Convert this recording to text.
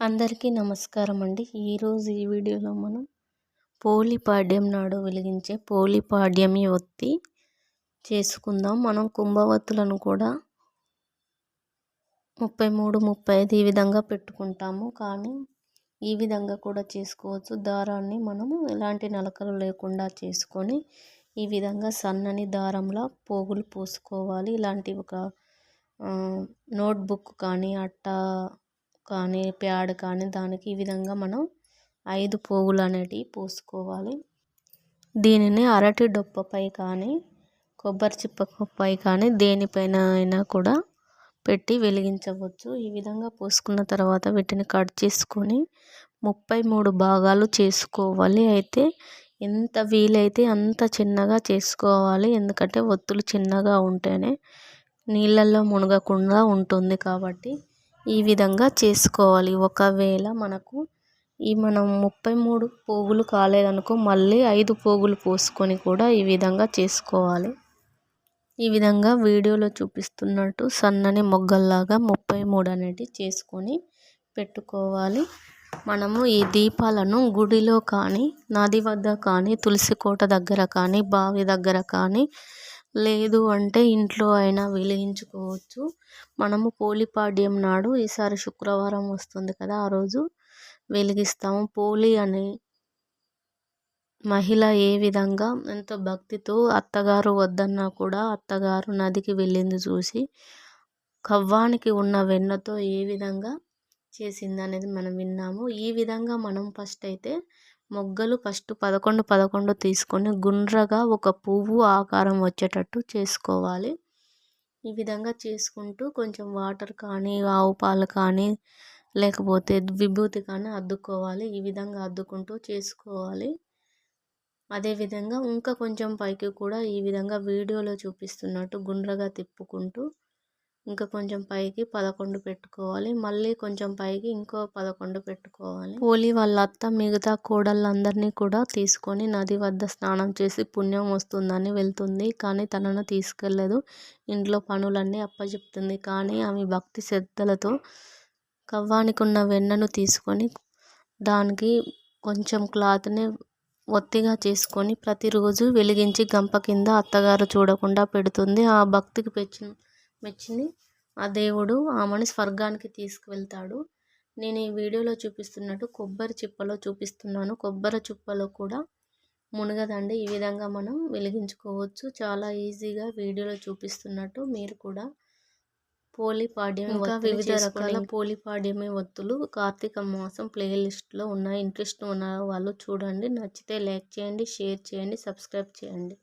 అందరికీ నమస్కారం అండి ఈరోజు ఈ వీడియోలో మనం పోలిపాడ్యం నాడు వెలిగించే పోలిపాడ్యమి ఒత్తి చేసుకుందాం. మనం కుంభవత్తులను కూడా ముప్పై మూడు ముప్పై ఐదు ఈ విధంగా పెట్టుకుంటాము. కానీ ఈ విధంగా కూడా చేసుకోవచ్చు. దారాన్ని మనము ఎలాంటి నలకలు లేకుండా చేసుకొని ఈ విధంగా సన్నని దారంలో పోగులు పోసుకోవాలి. ఇలాంటి ఒక నోట్బుక్ కానీ అట్ట కానీ ప్యాడ్ కానీ దానికి ఈ విధంగా మనం ఐదు పోగులు అనేటివి పోసుకోవాలి. దీనిని అరటి డొప్పపై కానీ కొబ్బరి చిప్పపై కానీ దేనిపైన అయినా కూడా పెట్టి వెలిగించవచ్చు. ఈ విధంగా పోసుకున్న తర్వాత వీటిని కట్ చేసుకొని ముప్పై మూడు భాగాలు చేసుకోవాలి. అయితే ఎంత వీలైతే అంత చిన్నగా చేసుకోవాలి. ఎందుకంటే ఒత్తులు చిన్నగా ఉంటేనే నీళ్ళల్లో మునగకుండా ఉంటుంది కాబట్టి ఈ విధంగా చేసుకోవాలి. ఒకవేళ మనకు ఈ మనం ముప్పై మూడు పోగులు కాలేదనుకో మళ్ళీ ఐదు పోగులు పోసుకొని కూడా ఈ విధంగా చేసుకోవాలి. ఈ విధంగా వీడియోలో చూపిస్తున్నట్టు సన్నని మొగ్గల్లాగా ముప్పై మూడు అనేటివి చేసుకొని పెట్టుకోవాలి. మనము ఈ దీపాలను గుడిలో కానీ నది వద్ద కానీ తులసి కోట దగ్గర కానీ బావి దగ్గర కానీ లేదు అంటే ఇంట్లో అయినా వెలిగించుకోవచ్చు. మనము పోలిపాడ్యం నాడు ఈసారి శుక్రవారం వస్తుంది కదా ఆ రోజు వెలిగిస్తాము. పోలి అని మహిళ ఏ విధంగా ఎంతో భక్తితో అత్తగారు వద్దన్నా కూడా అత్తగారు నదికి వెళ్ళింది చూసి కవ్వానికి ఉన్న వెన్నతో ఏ విధంగా చేసింది అనేది మనం విన్నాము. ఈ విధంగా మనం ఫస్ట్ అయితే మొగ్గలు ఫస్ట్ పదకొండు పదకొండు తీసుకొని గుండ్రగా ఒక పువ్వు ఆకారం వచ్చేటట్టు చేసుకోవాలి. ఈ విధంగా చేసుకుంటూ కొంచెం వాటర్ కానీ ఆవు పాలు కానీ లేకపోతే విభూతి కానీ అద్దుకోవాలి. ఈ విధంగా అద్దుకుంటూ చేసుకోవాలి. అదేవిధంగా ఇంకా కొంచెం పైకి కూడా ఈ విధంగా వీడియోలో చూపిస్తున్నట్టు గుండ్రగా తిప్పుకుంటూ ఇంకా కొంచెం పైకి పదకొండు పెట్టుకోవాలి. మళ్ళీ కొంచెం పైకి ఇంకో పదకొండు పెట్టుకోవాలి. పోలి వాళ్ళ అత్త మిగతా కోడళ్ళందరినీ కూడా తీసుకొని నది వద్ద స్నానం చేసి పుణ్యం వస్తుందని వెళ్తుంది. కానీ తనను తీసుకెళ్ళదు ఇంట్లో పనులన్నీ అప్పచెప్తుంది కానీ ఆమె భక్తి శ్రద్ధలతో కవ్వానికి ఉన్న వెన్నను తీసుకొని దానికి కొంచెం క్లాత్ని ఒత్తిగా చేసుకొని ప్రతిరోజు వెలిగించి గంప కింద అత్తగారు చూడకుండా పెడుతుంది. ఆ భక్తికి పెచ్చిన మెచ్చింది ఆ దేవుడు ఆమెను స్వర్గానికి తీసుకువెళ్తాడు. నేను ఈ వీడియోలో చూపిస్తున్నట్టు కొబ్బరి చిప్పలో చూపిస్తున్నాను. కొబ్బరి చిప్పలో కూడా మునగదండి. ఈ విధంగా మనం వెలిగించుకోవచ్చు. చాలా ఈజీగా వీడియోలో చూపిస్తున్నట్టు మీరు కూడా పోలిపాడ్యం ఇంకా వివిధ రకాల పోలిపాడ్యమే ఒత్తులు కార్తీక మాసం ప్లేలిస్ట్లో ఉన్నాయి ఇంట్రెస్ట్ ఉన్న వాళ్ళు చూడండి. నచ్చితే లైక్ చేయండి షేర్ చేయండి సబ్స్క్రైబ్ చేయండి.